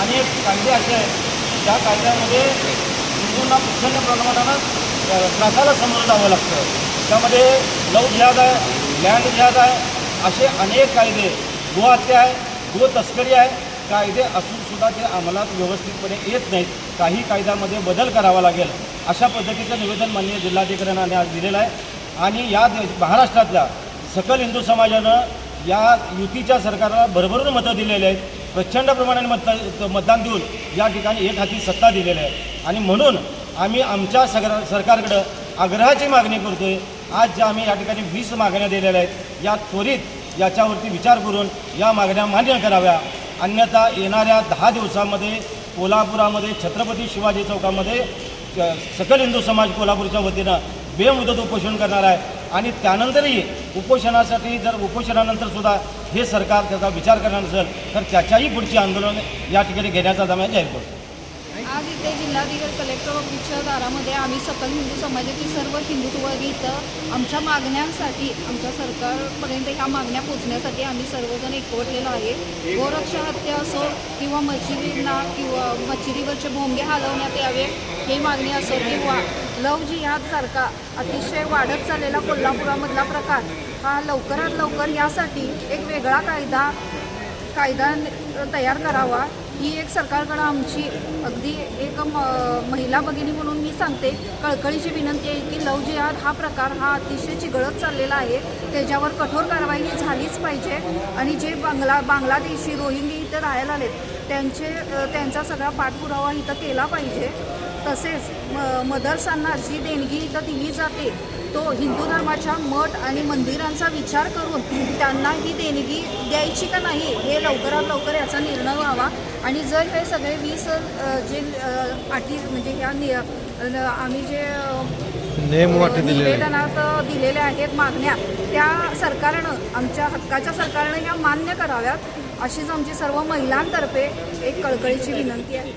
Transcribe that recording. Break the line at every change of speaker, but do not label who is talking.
आणि एक कायदे असे आहेत त्या कायद्यामध्ये हिंदूंना प्रचंड प्रमाणात त्रासाला सामोरं जावं लागतं. त्यामध्ये लव जिहाद आहे लँड जिहाद आहे असे अनेक कायदे गोहत्या आहे गो तस्करी आहे कायदे असूनसुद्धा ते अंमलात व्यवस्थितपणे येत नाहीत. काही कायद्यामध्ये बदल करावा लागेल अशा पद्धतीचं निवेदन माननीय जिल्हाधिकाऱ्यांना आज दिलेलं आहे. आणि या महाराष्ट्रातल्या सकल हिंदू समाजानं या युतीच्या सरकारला भरभरून मतं दिलेली आहेत. प्रचंड प्रमाणाने मत मतदान देऊन या ठिकाणी एक हाती सत्ता दिलेली आहे. आणि म्हणून आम्ही आमच्या सगळ्या सरकारकडं आग्रहाची मागणी करतोय. आज ज्या आम्ही या ठिकाणी वीस मागण्या दिलेल्या आहेत या त्वरित याच्यावरती विचार करून या मागण्या मान्य कराव्या. अन्यथा येणाऱ्या दहा दिवसामध्ये कोल्हापुरामध्ये छत्रपती शिवाजी चौकामध्ये सकल हिंदू समाज कोल्हापूरच्या वतीनं बेमुदत उपोषण करणार आहे. आणि त्यानंतरही उपोषणासाठी जर उपोषणानंतर सुद्धा हे सरकार त्याचा विचार करणार नसेल तर त्याच्याही पुढची आंदोलन या ठिकाणी घेण्याचा दम्या जाहीर करतो.
आज इथे जिल्हाधिकारी कलेक्टर ऑफिसच्या दारामध्ये आम्ही सकल हिंदू समाजाची सर्व हिंदुत्ववादी इथं आमच्या मागण्यांसाठी आमच्या सरकारपर्यंत ह्या मागण्या पोचण्यासाठी आम्ही सर्वजण एकवटलेलो आहे. गोरक्षा हत्या असो किंवा मच्छिरींना किंवा मच्छिरीवरचे भोंगे हलवण्यात यावे हे मागणी असो किंवा लव जिहादसारखा अतिशय वाढत चाललेला कोल्हापुरामधला प्रकार हा लवकरात लवकर यासाठी एक वेगळा कायदा कायदा तयार करावा. ही एक सरकारकडं आमची अगदी एक म महिला भगिनी म्हणून मी सांगते कळकळीची विनंती आहे की लव जिहाद हा प्रकार हा अतिशय चिघळत चाललेला आहे. त्याच्यावर कठोर कारवाई ही झालीच पाहिजे. आणि जे बांगला बांगलादेशी रोहिंगी इथं राहायला आलेत त्यांचे त्यांचा सगळा पाठपुरावा इथं केला पाहिजे. तसेच म मदरसांना जी देणगी इथं दिली जाते तो हिंदू धर्माच्या मठ आणि मंदिरांचा विचार करून त्यांना ही देणगी द्यायची का नाही हे लवकरात लवकर याचा निर्णय व्हावा आणि जर हे सगळे वीस जे अटी म्हणजे ह्या आम्ही जे. निवेदनात दिलेल्या आहेत मागण्या त्या सरकारनं आमच्या हक्काच्या सरकारनं ह्या मान्य कराव्यात अशीच आमची सर्व महिलांतर्फे एक कळकळीची विनंती आहे